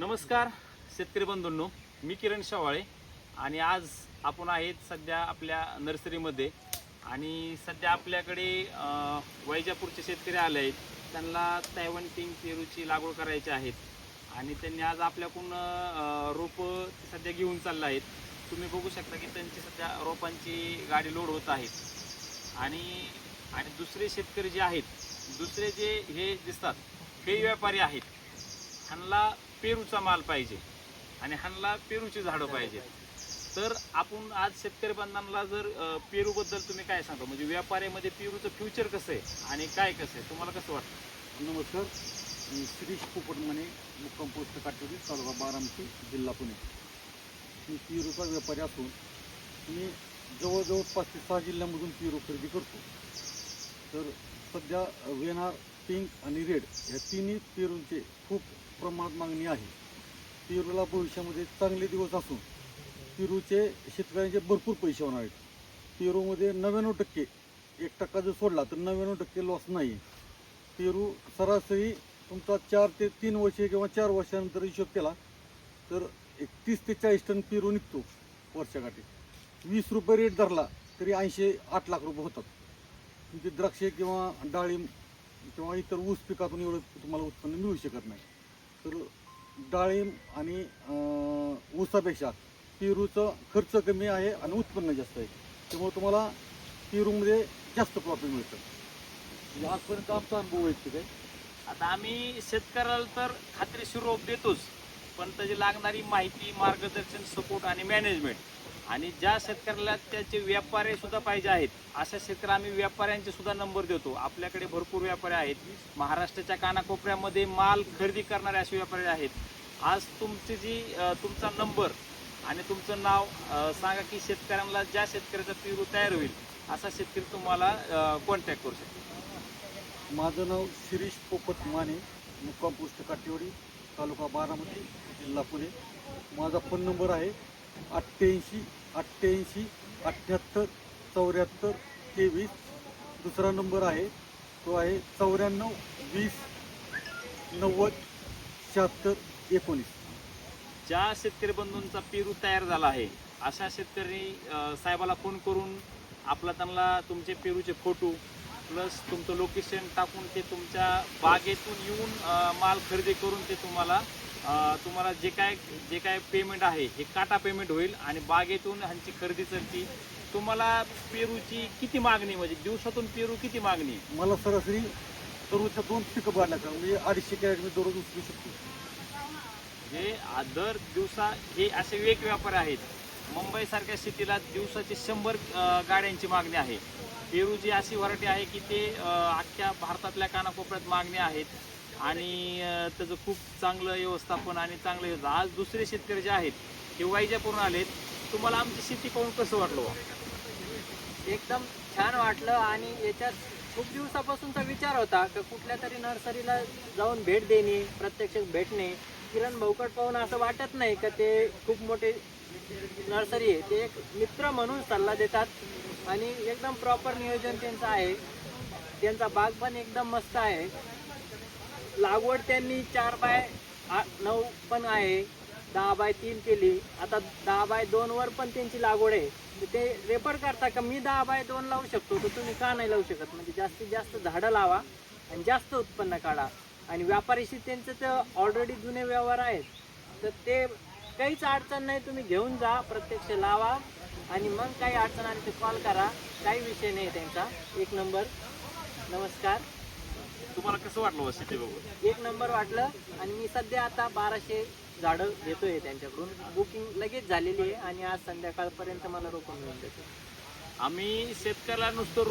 नमस्कार शेतकरी बंधूंनो. मी किरण शवाळे आणि आज आपण आहेत सध्या आपल्या नर्सरीमध्ये आणि सध्या आपल्याकडे वैजापूरचे शेतकरी आले आहेत. त्यांना तैवन टिंग पेरूची लागवड करायची आहेत आणि त्यांनी आज आपल्याकडून रोपं सध्या घेऊन चाललं आहेत. तुम्ही बघू शकता की त्यांची सध्या रोपांची गाडी लोड होत आहे. आणि आणि दुसरे शेतकरी जे आहेत दुसरे जे हे दिसतात हे व्यापारी आहेत. त्यांना पेरूचा माल पाहिजे आणि ह्यांना पेरूची झाडं पाहिजे. तर आपण आज शेतकरी बांधवांना जर पेरूबद्दल तुम्ही काय सांगता म्हणजे व्यापाऱ्यामध्ये पेरूचं फ्युचर कसं आहे आणि काय कसं आहे? तुम्हाला कसं वाटतं? नमस्कार. मी शिरीष पोपटमणे मुक्काम पोस्ट काटेरी तालुका बारामती जिल्हा पुणे. मी पिरूचा व्यापारी असून मी जवळजवळ पाच ते सहा जिल्ह्यांमधून पिरू खरेदी करतो. तर सध्या वेनार पिंक आणि रेड ह्या तिन्ही पेरूंचे खूप प्रमाणात मागणी आहे. पेरूला भविष्यामध्ये चांगले दिवस असून पेरूचे शेतकऱ्यांचे भरपूर पैसे होणार आहेत. पेरूमध्ये नव्याण्णव टक्के एक टक्का जर सोडला तर नव्याण्णव टक्के लॉस नाही. पेरू सरासरी तुमचा चार ते तीन वर्षे किंवा चार वर्षानंतर हिशोब केला तर एक तीस ते चाळीस टन पेरू निघतो वर्षाकाठी. वीस रुपये रेट धरला तरी ऐंशी आठ लाख रुपये होतात. तुमची द्राक्षे किंवा डाळिंब किंवा इतर ऊस पिकातून एवढं तुम्हाला उत्पन्न मिळू शकत नाही. तर डाळिंब आणि ऊसापेक्षा पेरूचं खर्च कमी आहे आणि उत्पन्न जास्त आहे. त्यामुळे तुम्हाला पेरूमध्ये जास्त प्रॉफिट मिळतं. म्हणजे आजपर्यंत आमचा अनुभव आहे आहे. आता आम्ही शेतकऱ्याला तर खात्रीशीर रोप देतोच. पण त्याची लागणारी माहिती मार्गदर्शन सपोर्ट आणि मॅनेजमेंट आणि ज्या शेतकऱ्याला त्याचे व्यापारी सुद्धा पाहिजे आहेत अशा शेतकऱ्या आम्ही व्यापाऱ्यांचे सुद्धा नंबर देतो. आपल्याकडे भरपूर व्यापारी आहेत. महाराष्ट्राच्या कानाकोपऱ्यामध्ये माल खरेदी करणारे असे व्यापारी आहेत. आज तुमची जी तुमचा नंबर आणि तुमचं नाव सांगा की शेतकऱ्यांना ज्या शेतकऱ्याचा पेरू तयार होईल असा शेतकरी तुम्हाला कॉन्टॅक्ट करू शकतो. माझं नाव शिरीष पोपट माने मुक्काम पुस्तकाटेवडी तालुका बारामती जिल्हा पुणे. माझा फोन नंबर आहे अठ्ठ्याऐंशी अठ्ठ्याऐंशी अठ्ठ्याहत्तर चौऱ्याहत्तर तेवीस. दुसरा नंबर आहे तो आहे चौऱ्याण्णव वीस नव्वद शहात्तर एकोणीस. ज्या शेतकरी बंधूंचा पेरू तयार झाला आहे अशा शेतकरी साहेबाला फोन करून आपला त्यांना तुमचे पेरूचे फोटो प्लस तुमचं लोकेशन टाकून ते तुमच्या बागेतून येऊन माल खरेदी करून ते तुम्हाला तुम्हाला जे काय जे काय पेमेंट आहे हे काटा पेमेंट होईल आणि बागेतून ह्यांची खरेदी चलती. तुम्हाला पेरूची किती मागणी म्हणजे दिवसातून पेरू किती मागणी मला सरासरी दररोजच्या दोन पिकअप गाडल्या म्हणजे अडीचशे कॅरेट मी दररोज उचलू शकतो. हे दर दिवसा हे असे वेग व्यापारी आहेत. मुंबईसारख्या सिटीला दिवसाचे शंभर गाड्यांची मागणी आहे. पेरूची अशी व्हरायटी आहे की ते अख्ख्या भारतातल्या कानाकोपऱ्यात मागणी आहेत. आणि त्याचं खूप चांगलं व्यवस्थापन आणि चांगलं व्यवस्था- आज दुसरे शेतकरी जे आहेत ते पूर्ण आलेत. तुम्हाला आमची शेती पाहून कसं वाटलं एकदम छान वाटलं आणि याच्यात खूप दिवसापासूनचा विचार होता की कुठल्या तरी नर्सरीला जाऊन भेट देणे प्रत्यक्ष भेटणे. किरण भाऊकट पाहून असं वाटत नाही का ते खूप मोठे नर्सरी आहे. ते एक मित्र म्हणून सल्ला देतात. आणि एकदम प्रॉपर नियोजन त्यांचं आहे. त्यांचा बाग पण एकदम मस्त आहे. लागवड त्यांनी चार बाय आठ नऊ पण आहे. दहा बाय तीन केली. आता दहा बाय दोनवर पण त्यांची लागवड आहे. ते रेफर करता का मी दहा बाय दोन लावू शकतो? तर तुम्ही का नाही लावू शकत? म्हणजे जास्तीत जास्त झाडं लावा आणि जास्त उत्पन्न काढा. आणि व्यापारीशी त्यांचं तर ऑलरेडी जुने व्यवहार आहेत. तर ते काहीच अडचण नाही. तुम्ही घेऊन जा प्रत्यक्ष लावा. आणि मग काही अडचण आली तर कॉल करा. काही विषय नाही त्यांचा. एक नंबर नमस्कार. तुम्हाला कसं वाटलं बघून? एक नंबर वाटलं आणि मी सध्या आता बाराशे झाडं घेतोय त्यांच्याकडून. बुकिंग लगेच झालेली आहे आणि आज संध्याकाळपर्यंत मला रोखून मिळून देतो आम्ही शेतकऱ्याला नुसतं